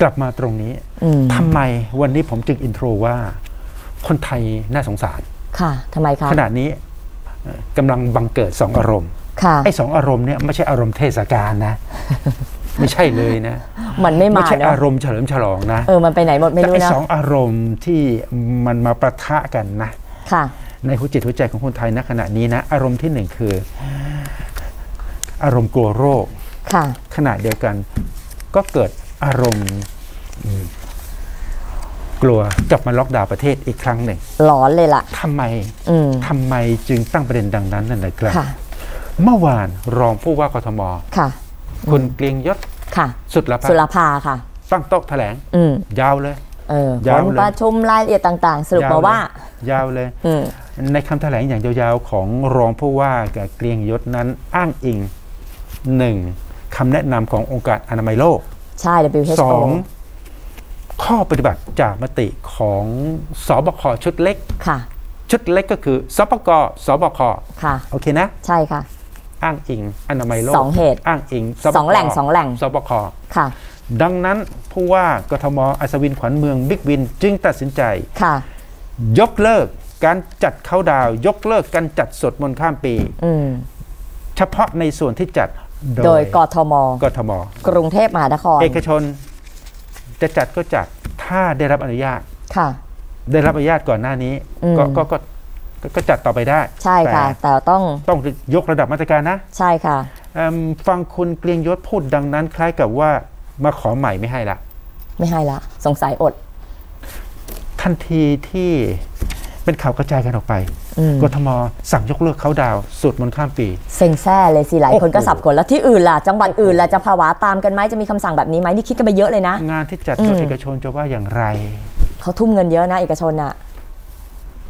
กลับมาตรงนี้อืมทำไมวันนี้ผมจึงอินโทรว่าคนไทยน่าสงสาร ค่ะทำไมคะขณะนี้เอ่อกำลังบังเกิดสองอารมณ์ค่ะไอ้สองอารมณ์เนี่ยไม่ใช่อารมณ์เทศกาลนะ ไม่ใช่เลยนะ มันไม่ไม่มาใช่เนอะอารมณ์เฉลิมฉลองนะเออมันไปไหนหมดไม่แต่รู้ไอ้นะสองอารมณ์ที่มันมาประทะกันนะ ค่ะ ในหัวจิตหัวใจของคนไทยณขณะนี้นะ อารมณ์ที่หนึ่งคือ อารมณ์กลัวโรคค่ะขณะเดียวกันก็เกิด อารมณ์อืมกลัวกลับมาล็อกดาวน์ประเทศอีกครั้งหนึ่งหลอนเลยล่ะทำไมอืมทำไมจึงตั้งประเด็นดังนั้นนั่นนะครับค่ะเมื่อวานรองผู้ว่ากทมค่ะ คุณเกรียงยศค่ะ สุดละสุรภาภาค่ะ ตั้งโต๊ะแถลงอืมยาวเลยเออผยาวลเลยประชุมรายละเอียดต่างๆ สรุปยมาว่า ยาวเลยอืมในคำแถลงอย่างยาวๆของรองผู้ว่ากับเกรียงยศนั้นอ้างอิงหนึ่งคำแนะนำขององค์การอนามัยโลก ใช่ส WHO องข้อปฏิบัติจากมติของสบคชุดเล็กค่ะ ชุดเล็กก็คือสปกสบคค่ะ โอเคนะ ใช่ค่ะ อ้างอิงอนามัยโลกสองเหตุอ้างอิงสบคสองแหล่งสองแหล่งสบคค่ะ ดังนั้นผู้ว่ากทมอัศวินขวัญเมืองบิ๊กวิน จึงตัดสินใจค่ะ ยกเลิกการจัดเข้าดาวน์ยกเลิกการจัดสวดมนต์ข้ามปีอืมเฉพาะในส่วนที่จัด โดยกทม กทม กรุงเทพมหานคร เอกชนจะจัดก็จัดถ้าได้รับอนุญาตค่ะ ได้รับอนุญาตก่อนหน้านี้อืมก็ก็ก็ก็ก็จัดต่อไปได้ ใช่ค่ะแต่แต่ต้องต้องยกระดับมาตรการนะ ใช่ค่ะเอิ่มฟังคุณเกรียงยศพูดดังนั้น คล้ายกับว่ามาขอใหม่ไม่ให้ละ ไม่ให้ละ สงสัยอด ทันทีที่ เป็นข่าวกระจายกันออกไปอืมกทมสั่งยกเลิกเขาดาวน์สวดมนต์ข้ามปี เซ็งแซ่เลยสิหลายคนโอ้โหก็สับกนแล้วที่อื่นล่ะ จังหวัดอื่นล่ะจะภาวะตามกันไหมจะมีคำสั่งแบบนี้ไหมนี่คิดกันไปเยอะเลยนะ งานที่จัดอืมโดยเอกชนจะว่าอย่างไร เขาทุ่มเงินเยอะนะเอกชนอะ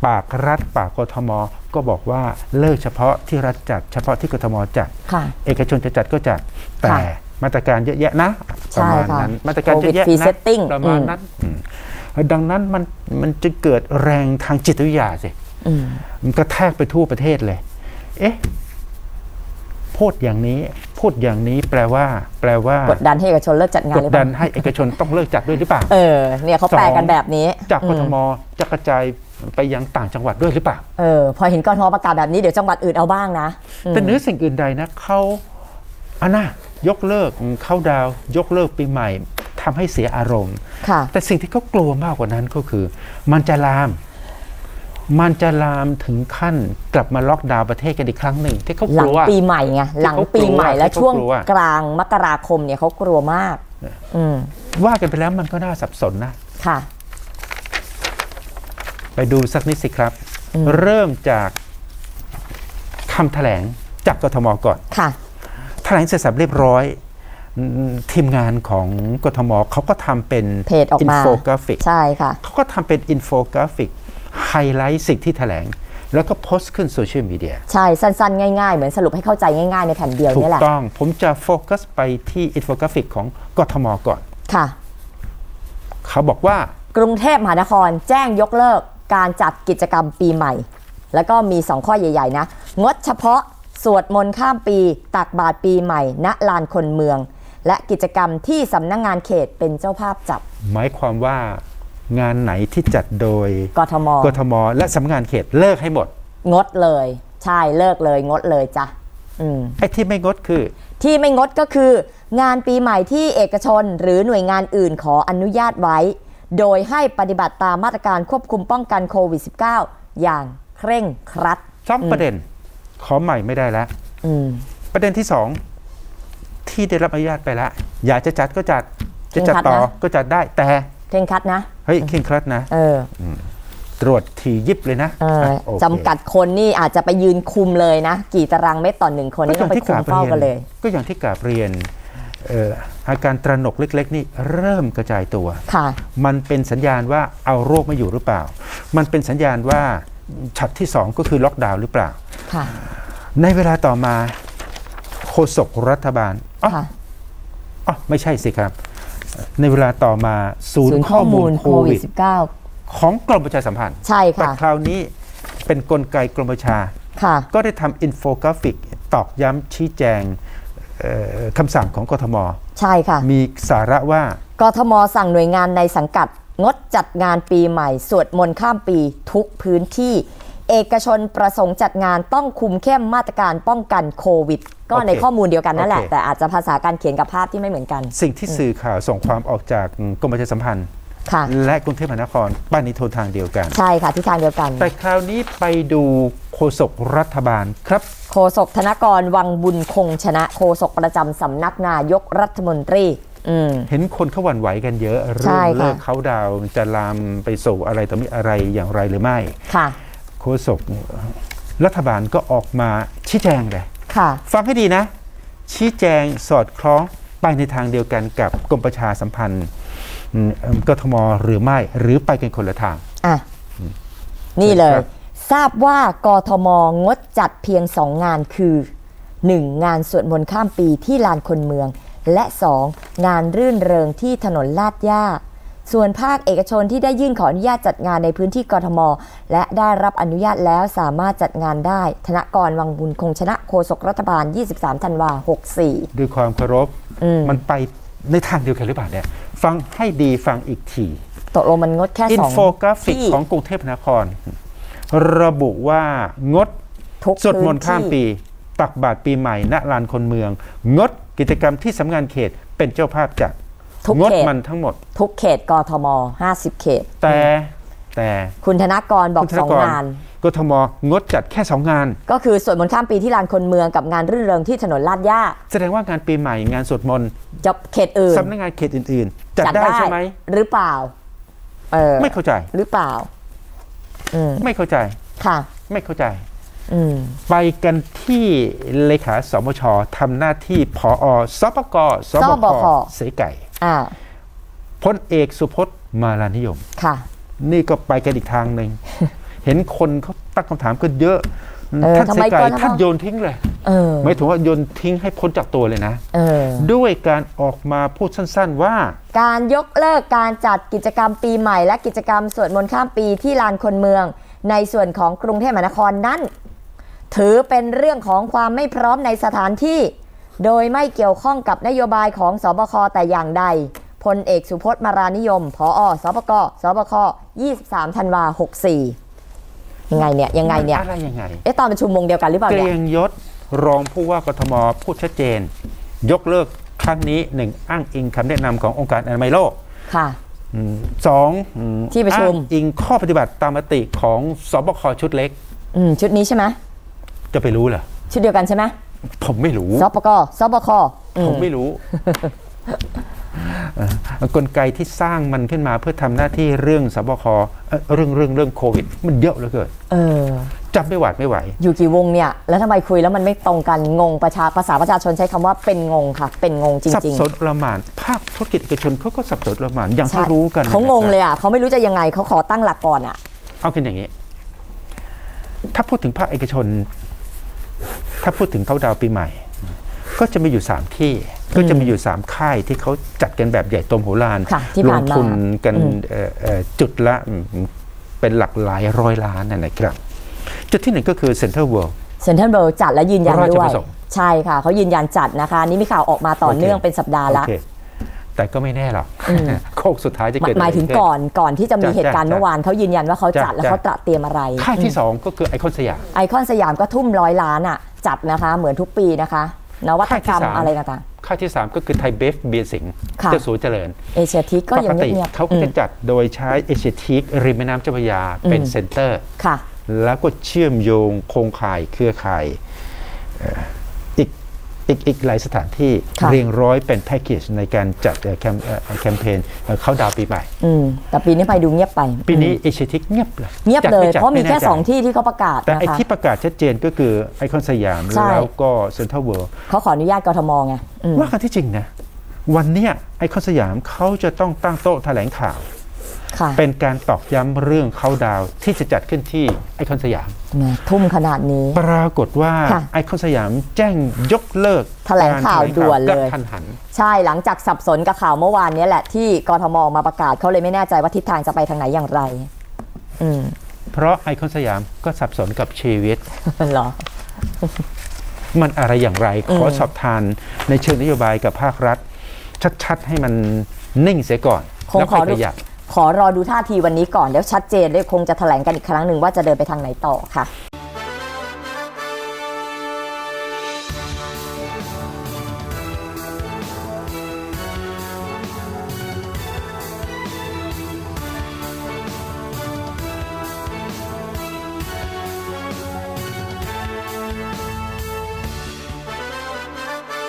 ปากรัฐปากกทมก็บอกว่าเลิกเฉพาะที่รัฐจัด เฉพาะที่กทมจัดค่ะเอกชนจะจัดก็จัดแต่ค่ะมาตรการเยอะแยะนะใช่ประมาณค่ะนั้นมาตรการเยอะแยะ Covid free นะ setting ประมาณนั้นอืม ดังนั้นมันมันจะเกิดแรงทางจิตวิทยาสิอืมมันกระแทกไปทั่วประเทศเลย เอ๊ะพูดอย่างนี้พูดอย่างนี้แปลว่า แปลว่ากดดันให้เอกชนเลิกจัดงานกหดรือเปดัล่านให้เอกชนต้องเลิกจัดด้วยหรือเปล่าเออเนี่ยเขาแปลกันแบบนี้จากกทอืมมจะกระจายไปยังต่างจังหวัดด้วยหรือเปล่าเออพอเห็นกทมประกาศแบบนี้เดี๋ยวจังหวัดอื่นเอาบ้างนะอืมแต่เหนือสิ่งอื่นใดนะเขาอันน่ะยกเลิกเข้าดาวน์ยกเลิกปีใหม่ ทำให้เสียอารมณ์ค่ะแต่สิ่งที่เขากลัวมากกว่านั้นก็คือ มันจะลาม มันจะลามถึงขั้นกลับมาล็อกดาวน์ประเทศกันอีกครั้งหนึ่ง ที่เขาหกลังลัวปีใหม่ไงหลังปีใหม่แล้วที่เขากลัวช่วงที่เขากลัวกลางมกราคมเนี่ยเขากลัวมากอืมว่ากันไปแล้วมันก็น่าสับสนนะค่ะ ไปดูสักนิดสิครับอืมเริ่มจากคำแถลงจากกทมก่อนค่ะ แถลงเสร็จสับเรียบร้อยอืม ทีมงานของกทมเขาก็ทำเป็นเพจออกมาอินโฟกราฟิกใช่ค่ะเขาก็ทำเป็นอินโฟกราฟิกไฮไลท์สิ่งที่แถลง แล้วก็โพสต์ขึ้นโซเชียลมีเดียใช่ สั้นๆ ง่ายๆ เหมือนสรุปให้เข้าใจง่ายๆ ในแผ่นเดียวถูนี่กแหละ ต้องผมจะโฟกัสไปที่อินโฟกราฟิกของกทมก่อน ค่ะ เขาบอกว่ากรุงเทพมหานครแจ้งยกเลิกการจัดกิจกรรมปีใหม่ แล้วก็มี 2 ข้อใหญ่ ๆ นะ งดเฉพาะสวดมนต์ข้ามปี ตักบาตรปีใหม่ ณลานคนเมือง และกิจกรรมที่สำนักงงานเขตเป็นเจ้าภาพจับ หมายความว่างานไหนที่จัดโดยกทมกทม และสำนักงานเขตเลิกให้หมด งดเลย ใช่เลิกเลยงดเลยจ้ะอืมไอ้ที่ไม่งดคือ ที่ไม่งดก็คือ งานปีใหม่ที่เอกชนหรือหน่วยงานอื่นขออนุญาตไว้ โดยให้ปฏิบัติตามมาตรการควบคุมป้องกันโควิด -19 อย่างเคร่งครัดสองประเด็น ขอใหม่ไม่ได้แล้วอืมประเด็นที่สอง ที่ได้รับอนุญาตไปแล้วอยากจะจัดก็จัดจะจัดเคร่งครัดต่อนะก็จัดได้แต่เคร่งครัดนะเฮ้ยเคร่งครัดนะ เออตรวจทียิบเลยนะเอออะโอเคจำกัดคนนี่อาจจะไปยืนคุมเลยนะ กี่ตารางเมตรต่อหนึ่งคนนี่ต้องไปคุมเฝ้ากันเลย ก็อย่างที่กราบเรียนเอ่ออาการตระหนกเล็ก ๆ นี่เริ่มกระจายตัวค่ะมันเป็นสัญญาณว่าเอาโรคมาอยู่หรือเปล่า มันเป็นสัญญาณว่าฉัดที่สองก็คือล็อกดาวน์หรือเปล่าค่ะในเวลาต่อมาโฆษกรัฐบาลอ๋อ ค่ะอ๋อไม่ใช่สิครับ ในเวลาต่อมาศูนศูนย์ย์ข้อมูลโคโควิวิดด19 ของกรมประชาสัมพันธ์ใช่แต่ค่ะคราวนี้เป็นกลไกกรมประชาค่ะก็ได้ทำอินโฟกราฟิกตอกย้ำชี้แจงเอ่อคำสั่งของกทม ใช่ค่ะ มีสาระว่ากทมสั่งหน่วยงานในสังกัด งดจัดงานปีใหม่ สวดมนต์ข้ามปีทุกพื้นที่ เอกชนประสงค์จัดงานต้องคุมเข้มมาตรการป้องกันโควิด ก็โอเคในข้อมูลเดียวกันนั่นแหละโอเคแต่อาจจะภาษาการเขียนกับภาพที่ไม่เหมือนกัน สิ่งที่สื่อข่าวส่งความออกจากกรมประชาสัมพันธ์ค่ะและกรุงเทพมหานครไปในโทนทางเดียวกัน ใช่ค่ะที่ทางเดียวกัน แต่คราวนี้ไปดูโฆษกรัฐบาลครับ โฆษกธนกรวังบุญคงชนะโฆษกประจำสำนักนายกรัฐมนตรีอืมเห็นคนเขาหวั่นไหวกันเยอะใช่เรื่องค่ะเลิกเขาดาวน์จะลามไปสู่อะไรต่อมีอะไรอย่างไรหรือไม่ค่ะโฆษกรัฐบาลก็ออกมาชี้แจงเลยค่ะฟังให้ดีนะ ชี้แจงสอดคล้องไปในทางเดียวกันกับกรมประชาสัมพันธ์อืมเอิ่มกทมหรือไม่หรือไปกันคนละทางอะนี่เลยครับทราบว่ากทมงดจัดเพียงสองงานคือ 1. งานสวดมนต์ข้ามปีที่ลานคนเมือง และ 2. งานรื่นเริงที่ถนนลาดย่า ส่วนภาคเอกชนที่ได้ยื่นขออนุญาตจัดงานในพื้นที่กทม และได้รับอนุญาตแล้วสามารถจัดงานได้ ธนกรวังบุญคงชนะโฆษกรัฐบาล 23 ธันวา64 ด้วยความเคารพอืมมันไปในทางเดียวกันหรือเปล่าเนี่ย ฟังให้ดีฟังอีกที ตกลงมันงดแค่อินสองโฟกราฟิกที่ของกรุงเทพมหานคร ระบุว่างดทุกสวดมนต์พื้ข้ามที่ปี ตักบาตรปีใหม่ณลานคนเมือง งดกิจกรรมที่สำนักงานเขตเป็นเจ้าภาพจัด ทุกงดเขตมันทั้งหมด ทุกเขตกทม 50 เขต แต่แต่คุณธนกรบอกคุณธสนองกรงานกทมงดจัดแค่สองงาน ก็คือสวดมนต์ข้ามปีที่ลานคนเมืองกับงานรื่นเริงที่ถนนลาดย่าแสดงว่างานปีใหม่งานสวดมนต์จะเขตอื่นสำนักงานเขตอื่น ๆ จัดได้ใช่ไหมหรือเปล่าเออไม่เข้าใจหรือเปล่าอืมไม่เข้าใจค่ะ ไม่เข้าใจอืมไปกันที่เลขาสมชทำหน้าที่ผอสปกสบสบคคเสไก่อ่า พลเอกสุพจน์มาลานิยมค่ะ นี่ก็ไปกันอีกทางหนึ่ง เห็นคนเขาตั้งคำถามกันเยอะเออท่านทำเสไมไก่ก่อนนะท่านโยนทิ้งเลยเออไม่ถึงว่าโยนทิ้งให้พ้นจากตัวเลยนะเออด้วยการออกมาพูดสั้นๆว่า การยกเลิกการจัดกิจกรรมปีใหม่ และกิจกรรมสวดมนต์ข้ามปีที่ลานคนเมือง ในส่วนของกรุงเทพมหานครนั้น ถือเป็นเรื่องของความไม่พร้อมในสถานที่ โดยไม่เกี่ยวข้องกับนโยบายของสบคแต่อย่างใดพลเอกสุพจน์มารานิยมพอสบกสบค23ธันวา64 ยังไงเนี่ย ยังไงเนี่ย อะไรยังไง เอ๊ะตอนประชุมวงเดียวกันหรือเปล่าเกเนี่รียยงยศรองผู้ว่ากทมพูดชัดเจน ยกเลิกครั้งนี้หนึ่งอ้างอิงคำแนะนำขององค์การอนามัยโลก ค่ะอืมสองอืมที่ประชุมอ้างอิงข้อปฏิบัติตามมติของสบคชุดเล็ก อืม ชุดนี้ใช่ไหมจะไปรู้เหรอ ชุดเดียวกันใช่ไหม ผมไม่รู้ สปกสบคอืผมไม่รู้เอ่อกลไกที่สร้างมันขึ้นมาเพื่อทำหน้าที่เรื่องสบคเอ่อเรื่องเรื่องเรื่องโควิด มันเยอะเหลือเกินเออจำไม่หวาดไม่ไหว อยู่กี่วงเนี่ย แล้วทำไมคุยแล้วมันไม่ตรงกันงงประชาภาษาประชาชนใช้คำว่าเป็นงงค่ะ เป็นงงจสับริงสนประมาณภาคธุรกิจเอกชนเขาก็สับสนประมาณอย่างๆใช่ที่รู้กันเขางงนะครับเลยอะเขาไม่รู้จะยังไงเขาขอตั้งหลักก่อนอะเอากันอย่างนี้ ถ้าพูดถึงภาคเอกชน ถ้าพูดถึงเขาดาวน์ปีใหม่ ก็จะมีอยู่สามที่ก็จะมีอยู่สามค่ายที่เขาจัดกันแบบใหญ่โตมโหฬารค่ะที่ลผ่างนมาทุนกันอืมเอ่อเอ่อจุดละอืมเป็นหลักหลายร้อยล้านนะนะครับ จุดที่หนึ่งก็คือเซ็นทรัลเวิลด์เซ็นทรัลเบิลจัดและยืนยันราชด้วปยระสงค์ใช่ค่ะเขายืนยันจัดนะคะอันนี่มีข่าวออกมาต่อเนื่องเป็นสัปดาห์ละโอเคแต่ก็ไม่แน่หรอกโคกสุดท้ายจะหมาเกิดหมายถึงอะไรขึ้ก่อนก่อนที่จะมีจ้ะเหตุการณ์จ้ะเมื่อวานเขายืนยันว่าเขาจัดจ้ะและจ้ะเขาตระเตรียมอะไร ค่ายที่สองก็คือไอคอนสยามไอคอนสยามก็ทุ่มร้อยล้านอะ จัดนะคะ เหมือนทุกปีนะคะ นวัตกรรมค่ายที่สามอะไรต่างค่ายที่สามก็คือไทยเบฟเบียร์สิงห์ค่ะเจ้าสูเจริญๆเอเชียทิกก็ปยักงติเงียบเขาๆก็อืจะมจัดโดยใช้เอเชียทีกริมแม่น้ำเจ้าพระยาเป็นอืมเซ็นเตอร์ ค่ะ แล้วก็เชื่อมโยงโครงข่ายเครือข่ายเอ่ออีกอีกอีกหลายสถานที่ค่ะเรียงร้อยเป็นแพ็กเกจในการจัดเอ่อแคมเอ่อแคมเปญเอ่อเข้าดาวน์ปีใหม่อืมแต่ปีนี้ไปดูเงียบไป ปีนี้อืมเอเชียทิกเงียบเลยเงียบจัดเลยไจัดเพราะมีไแน่แค่ใจสองที่ที่เขาประกาศแต่นะไอคะที่ประกาศชัดเจนก็คือไอคอนสยามใช่แล้วก็เซ็นทรัลเวิลด์เขาขออนุญาตกทมไงอืมว่ากันที่จริงนะวันเนี้ยไอคอนสยามเขาจะต้องตั้งโต๊ะแถลงข่าวค่ะ เป็นการตอกย้ำเรื่องเขาดาวน์ที่จะจัดขึ้นที่ไอคอนสยามแหมทุ่มขนาดนี้ ปรากฏว่าค่ะไอคอนสยามแจ้งยกเลิกแถลงข่าวกรแถด่วนเลยกระทันหัน ใช่หลังจากสับสนกับข่าวเมื่อวานเนี้แหละที่กทมออกมาประกาศเขาเลยไม่แน่ใจว่าทิศทางจะไปทางไหนอย่างไรอืมเพราะไอคอนสยามก็สับสนกับชีวิตเหรอมันอะไรอย่างไร ขออืมสอบทานในเชิงนโยบายกับภาครัฐ ชัดๆ ให้มันนิ่งเสียก่อนคงแล้วขค่ออยดูขยับ ขอรอดูท่าทีวันนี้ก่อน เดี๋ยวชัดเจนเลยคงจะแถลงกันอีกครั้งหนึ่งว่าจะเดินไปทางไหนต่อค่ะ